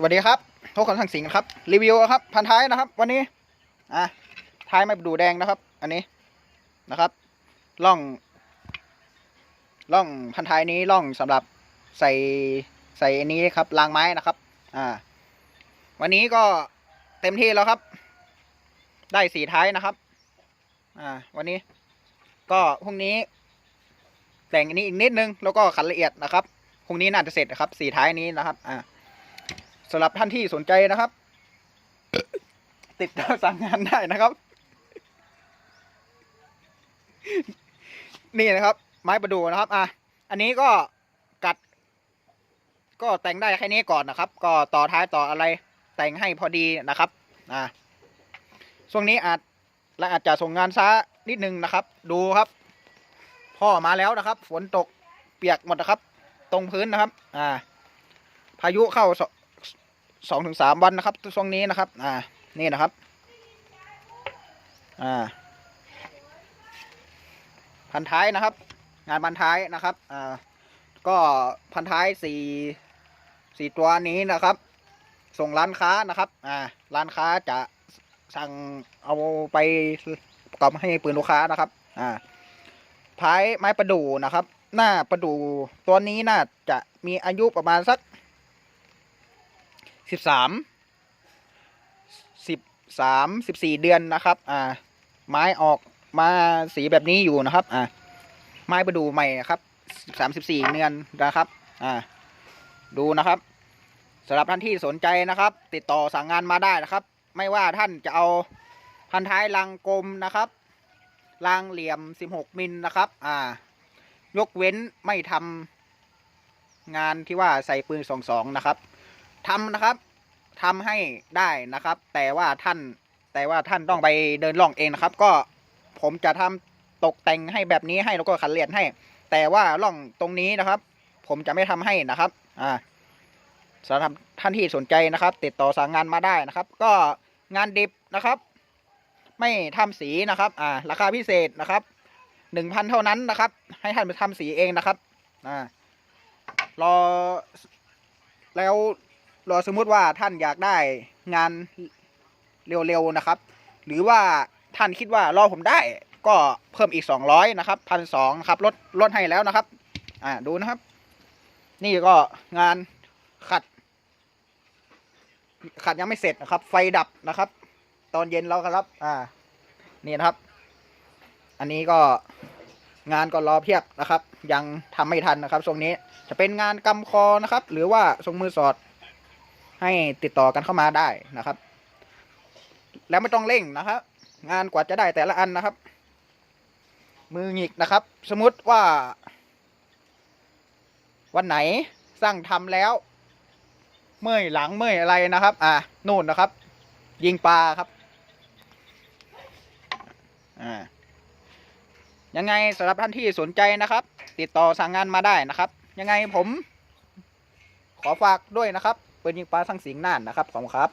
สวัสดีครับทุกคนทางสิงห์ครับ รีวิวครับ พันท้ายนะครับ วันนี้ อะ ท้ายไม่ดูแดงนะครับ อันนี้ นะครับ ล่อง ล่องพันท้ายนี้ล่องสำหรับใส่ ใส่อันนี้ครับ รางไม้นะครับ อ่า วันนี้ก็เต็มที่แล้วครับ ได้สีท้ายนะครับ อ่า วันนี้ ก็พรุ่งนี้ แต่งอันนี้อีกนิดนึง แล้วก็ขันละเอียดนะครับ พรุ่งนี้น่าจะเสร็จนะครับ สีท้ายนี้นะครับ อ่า สำหรับท่านที่สนใจนะครับ ติดต่อสั่งงานได้นะครับ นี่นะครับ ไม้ประดูนะครับ อะอันนี้ก็กัด ก็แต่งได้แค่นี้ก่อนนะครับ ก็ต่อท้ายต่ออะไร แต่งให้พอดีนะครับ อ่าช่วงนี้อาจและอาจจะส่งงานช้านิดนึงนะครับ ดูครับ พ่อมาแล้วนะครับ ฝนตกเปียกหมดนะครับ ตรงพื้นนะครับ อ่า พายุเข้า สองถึงสามวันนะครับช่วงนี้นะครับ อ่า นี่นะครับ อ่า พันท้ายนะครับ งานพันท้ายนะครับ อ่า ก็พันท้ายสี่สี่ตัวนี้นะครับ ส่งร้านค้านะครับ อ่า ร้านค้าจะสั่งเอาไปประกอบให้ปืนลูกค้านะครับ อ่าพายไม้ประดู่นะครับ หน้าประดู่ตัวนี้น่าจะมีอายุประมาณสัก สิบสามสิบสามสิบสี่เดือนนะครับ อ่า ไม้ออกมาสีแบบนี้อยู่นะครับ อ่า ไม้ประดูใหม่ครับสามสิบสี่เดือนนะครับ อ่า ดูนะครับสำหรับท่านที่สนใจนะครับ ติดต่อสั่งงานมาได้นะครับ ไม่ว่าท่านจะเอาพันท้ายลังกลมนะครับรางเหลี่ยม 16 มิลนะครับ อ่า ยกเว้นไม่ทำงานที่ว่าใส่ปืน22นะครับ ทำนะครับทำให้ได้นะครับ แต่ว่าท่านแต่ว่าท่านต้องไปเดินล่องเองนะครับ ก็ผมจะทำตกแต่งให้แบบนี้ให้แล้วก็ขันเลียดให้ แต่ว่าล่องตรงนี้นะครับ ผมจะไม่ทำให้นะครับ อ่าสำหรับท่านที่สนใจนะครับ ติดต่อสั่งงานมาได้นะครับ ก็งานดิบนะครับ ไม่ทำสีนะครับ อ่า ราคาพิเศษนะครับหนึ่งพันเท่านั้นนะครับ ให้ท่านไปทำสีเองนะครับ อ่ารอแล้ว รอสมมุติว่าท่านอยากได้งานเร็วๆนะครับ หรือว่าท่านคิดว่ารอผมได้ก็เพิ่มอีกสองร้อยนะครับพันสองครับลดลดให้แล้วนะครับ อ่าดูนะครับ นี่ก็งานขัด ขัดยังไม่เสร็จนะครับ ไฟดับนะครับ ตอนเย็นแล้วครับ อ่า นี่นะครับ อันนี้ก็งานก็รอเพียบนะครับ ยังทำไม่ทันนะครับช่วงนี้จะเป็นงานกำคอนะครับ หรือว่าทรงมือสอด ให้ติดต่อกันเข้ามาได้นะครับ แล้วไม่ต้องเร่งนะครับ งานกว่าจะได้แต่ละอันนะครับ มือหงิกนะครับ สมมติว่า วันไหนสร้างทำแล้ว เมื่อยหลังเมื่อยอะไรนะครับ อ่านู่นนะครับ ยิงปลาครับอ่ายังไงสำหรับท่านที่สนใจนะครับ ติดต่อสั่งงานมาได้นะครับ ยังไงผม ขอฝากด้วยนะครับ ปืนยิงปลาทั้งสิงน่านนะครับขอบคุณครับ